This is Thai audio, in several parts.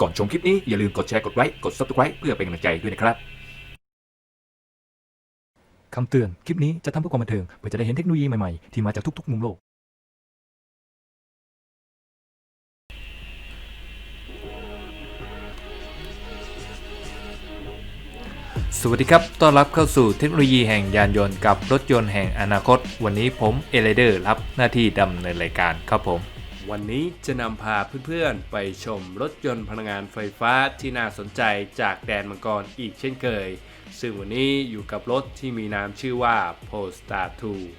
ก่อนชมคลิปนี้อย่าลืมกดแชร์กดไลค์กด subscribe เพื่อเป็นกำลังใจด้วยนะครับคำเตือน คลิปนี้จะทำเพื่อความบันเทิงเพื่อจะได้เห็นเทคโนโลยีใหม่ๆ ที่มาจากทุกๆ มุมโลก สวัสดีครับ ต้อนรับเข้าสู่เทคโนโลยีแห่งยานยนต์กับรถยนต์แห่งอนาคต วันนี้ผมเอเลเดอร์รับหน้าที่ดำเนินรายการครับผม วันนี้จะนำพาเพื่อนๆ ไปชมรถยนต์พลังงานไฟฟ้าที่น่าสนใจจากแดนมังกรอีกเช่นเคย ซึ่งวันนี้อยู่กับรถที่มีนามชื่อว่า Polestar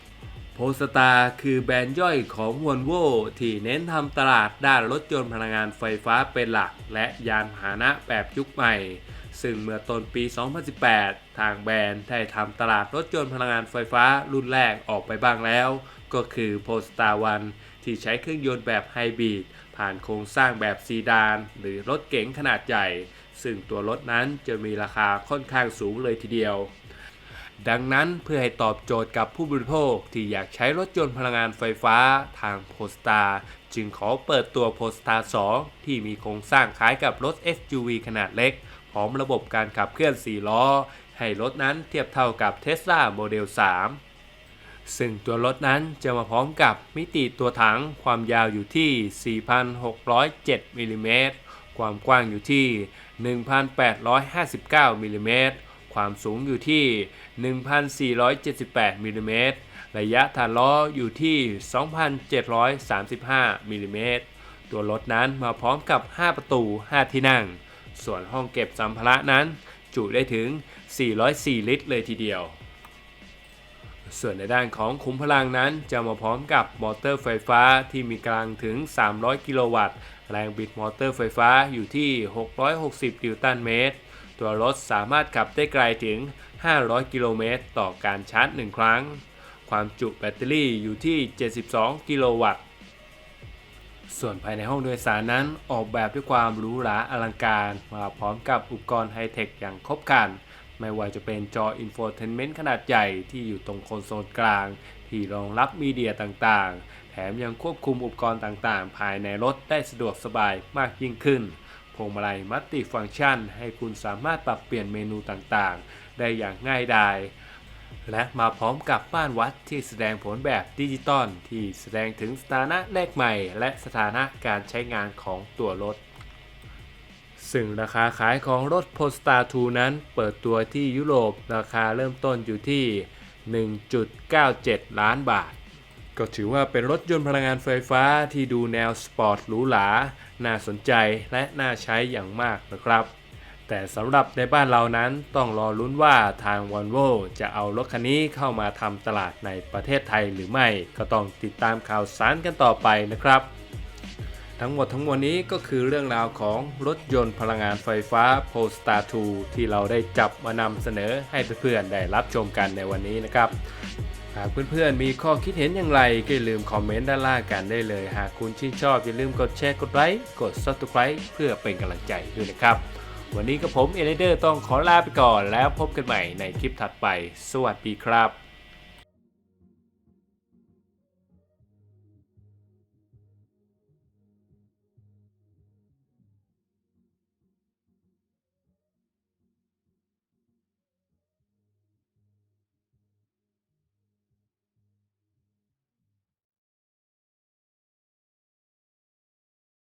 2โพสตาคือแบรนด์ย่อยของ v o l v o ที่เน้นทำตลาดด้านรถยนต์พลังงานไฟฟ้าเป็นหลัก และยานพาหนะแบบยุคใหม่ ซึ่งเมื่อต้นปี 2018 ทางแบรนด์ได้ทำตลาดรถยนต์พลังงานไฟฟ้ารุ่นแรกออกไปบ้างแล้ว ก็คือ Polestar 1 ที่ใช้เครื่องยนต์แบบไฮบริดผ่านโครงสร้างแบบซีดาน หรือรถเก๋งขนาดใหญ่ ซึ่งตัวรถนั้นจะมีราคาค่อนข้างสูงเลยทีเดียว ดังนั้นเพื่อให้ตอบโจทย์กับผู้บริโภคที่อยากใช้รถยนต์พลังงานไฟฟ้าทางโพสตาจึงขอเปิดตัวโพสตา2ที่มีโครงสร้างคล้ายกับรถ SUV ขนาดเล็ก พร้อมระบบการขับเคลื่อน 4 ล้อ ให้รถนั้นเทียบเท่ากับ Tesla Model 3 ซึ่งตัวรถนั้นจะมาพร้อมกับมิติตัวถังความยาวอยู่ที่ 4,607มิลลิเมตรความกว้างอยู่ที่ 1,859มิลลิเมตรความสูงอยู่ที่ 1,478มิลลิเมตรระยะฐานล้ออยู่ที่ 2,735มิลลิเมตรตัวรถนั้นมาพร้อมกับ 5 ประตู 5 ที่นั่ง ส่วนห้องเก็บสัมภาระนั้น จุได้ถึง 404 ลิตรเลยทีเดียว ส่วนในด้านของคุ้มพลังนั้นจะมาพร้อมกับมอเตอร์ไฟฟ้าที่มีกำลังถึง 300 กิโลวัตต์ แรงบิดมอเตอร์ไฟฟ้าอยู่ที่ 660 นิวตันเมตร ตัวรถสามารถขับได้ไกลถึง 500 กิโลเมตร ต่อการชาร์จ 1 ครั้ง ความจุแบตเตอรี่อยู่ที่ 72 กิโลวัตต์ ส่วนภายในห้องโดยสารนั้นออกแบบด้วยความหรูหราอลังการ มาพร้อมกับอุปกรณ์ไฮเทคอย่างครบครัน ไม่ว่าจะเป็นจออินโฟเทนเมนต์ขนาดใหญ่ที่อยู่ตรงคอนโซลกลาง ที่รองรับมีเดียต่างๆ แถมยังควบคุมอุปกรณ์ต่างๆ ภายในรถได้สะดวกสบายมากยิ่งขึ้น พวงมาลัยมัลติฟังก์ชัน ให้คุณสามารถปรับเปลี่ยนเมนูต่างๆ ได้อย่างง่ายดายและมาพร้อมกับม่านวัดที่แสดงผลแบบดิจิตอลที่แสดงถึงสถานะเลขใหม่ และสถานะการใช้งานของตัวรถ ซึ่งราคาขายของรถ Polestar 2 นั้นเปิดตัวที่ยุโรปราคาเริ่มต้นอยู่ที่ 1.97 ล้านบาท ก็ถือว่าเป็นรถยนต์พลังงานไฟฟ้าที่ดูแนวสปอร์ตหรูหรา น่าสนใจและน่าใช้อย่างมากนะครับ แต่สำหรับในบ้านเรานั้นต้องรอลุ้นว่าทาง v o l v o จะเอารถคันนี้เข้ามาทำตลาดในประเทศไทยหรือไม่ ก็ต้องติดตามข่าวสารกันต่อไปนะครับ ทั้งหมดทั้งมวลนี้ก็คือเรื่องราวของรถยนต์พลังงานไฟฟ้า Polestar 2 ที่เราได้จับมานำเสนอให้เพื่อนๆได้รับชมกันในวันนี้นะครับ หากเพื่อนๆมีข้อคิดเห็นอย่างไรก็อย่าลืมคอมเมนต์ด้านล่างกันได้เลย หากคุณชื่นชอบอย่าลืมกดแชร์กดไลค์กด subscribe เพื่อเป็นกำลังใจด้วยนะครับ วันนี้กับผมเอเลเดอร์ต้องขอลาไปก่อนแล้วพบกันใหม่ในคลิปถัดไป สวัสดีครับ